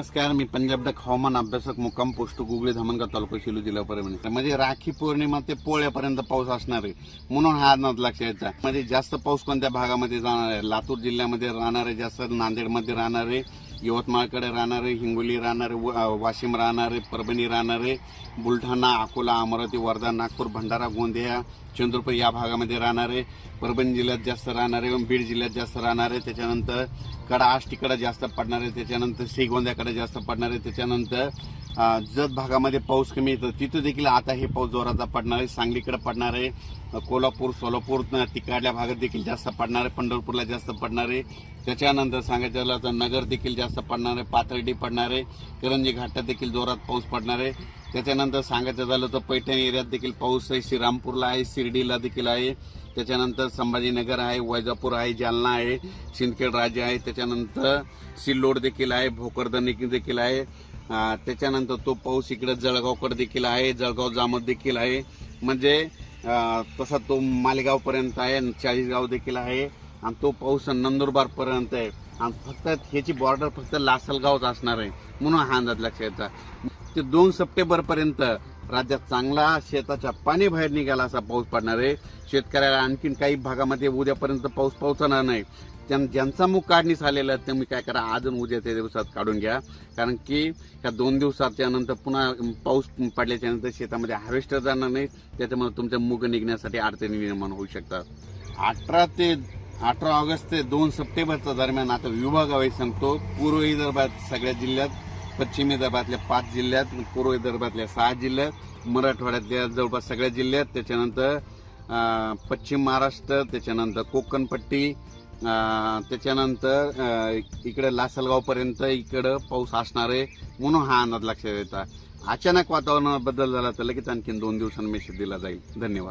नमस्कार मी पंजाब डक हवामान अभ्यासक मुक्काम पोस्ट गुगळे धामणगाव तालुका शिलू जिल्हा परभणी. म्हणजे राखी पौर्णिमा ते पोळ्यापर्यंत पाऊस असणार आहे म्हणून हा अंदाज लक्षात यायचा म्हणजे जास्त पाऊस कोणत्या भागामध्ये जाणार आहे? लातूर जिल्ह्यामध्ये राहणार आहे जास्त नांदेडमध्ये राहणार आहे यवतमाळकडे राहणारे हिंगोली राहणारे व- वाशिम राहणारे परभणी राहणारे बुलढाणा अकोला अमरावती वर्धा नागपूर भंडारा गोंदिया चंद्रपूर या भागामध्ये राहणारे परभणी जिल्ह्यात जास्त राहणारे बीड जिल्ह्यात जास्त राहणारे त्याच्यानंतर कडा आष्टीकडे जास्त पडणार आहे त्याच्यानंतर श्रीगोंद्याकडे जास्त पडणार आहे त्याच्यानंतर जत भागामध्ये पाऊस कमी येतो तिथं देखील आता हे पाऊस जोराचा पडणार आहे सांगलीकडे पडणार आहे कोल्हापूर सोलापूर तिकडल्या भागात देखील जास्त पडणार आहे पंढरपूरला जास्त पडणार आहे त्याच्यानंतर सांगायचं झालं तर नगर देखील जास्त पडणार आहे पाथर्डी पडणार आहे. करंजी घाटात देखील जोरात पाऊस पडणार आहे. त्याच्यानंतर सांगायचं झालं तर पैठण एरियात देखील पाऊस आहे. श्रीरामपूरला आहे शिर्डीला देखील आहे. त्याच्यानंतर संभाजीनगर आहे वैजापूर आहे जालना आहे सिंदखेड राजा आहे. त्याच्यानंतर सिल्लोड देखील आहे भोकरदन देखील आहे. त्याच्यानंतर तो पाऊस इकडे जळगावकडे देखील आहे जळगाव जामत देखील आहे. म्हणजे तसा तो मालेगावपर्यंत आहे आणि चाळीसगाव देखील आहे. आणि तो पाऊस नंदुरबारपर्यंत आहे. फक्त ह्याची बॉर्डर फक्त लासलगावच असणार आहे म्हणून हा अंदाज लक्षात यायचा ते दोन सप्टेंबरपर्यंत राज्यात चांगला शेताच्या पाणी बाहेर निघाला असा पाऊस पडणार आहे. शेतकऱ्याला आणखीन काही भागामध्ये उद्यापर्यंत पाऊस पोहोचणार नाही. त्यां- ज्यांचा मुख काढणीस आलेला आहे तुम्ही काय करा आज उद्याच्या दिवसात काढून घ्या. कारण की ह्या दोन दिवसाच्या नंतर पुन्हा पाऊस पडल्याच्या नंतर शेतामध्ये हार्वेस्टर जाणार नाही त्याच्यामुळे तुमच्या मूग निघण्यासाठी अडचणी निर्माण होऊ शकतात. अठरा ते अठरा ऑगस्ट ते दोन सप्टेंबरच्या दरम्यान आता विभागावाईज सांगतो पूर्व विदर्भात सगळ्या जिल्ह्यात पश्चिम विदर्भातल्या पाच जिल्ह्यात पूर्व विदर्भातल्या सहा जिल्ह्यात मराठवाड्यातल्या जवळपास सगळ्या जिल्ह्यात त्याच्यानंतर पश्चिम महाराष्ट्र त्याच्यानंतर कोकणपट्टी त्याच्यानंतर इकडं इकडे लासलगावपर्यंत इकडं पाऊस असणार आहे म्हणून हा अंदाज लक्षात येतात अचानक वातावरणात बदल झाला तर लगेच आणखीन दोन दिवसांनी मेसेज दिला जाईल. धन्यवाद.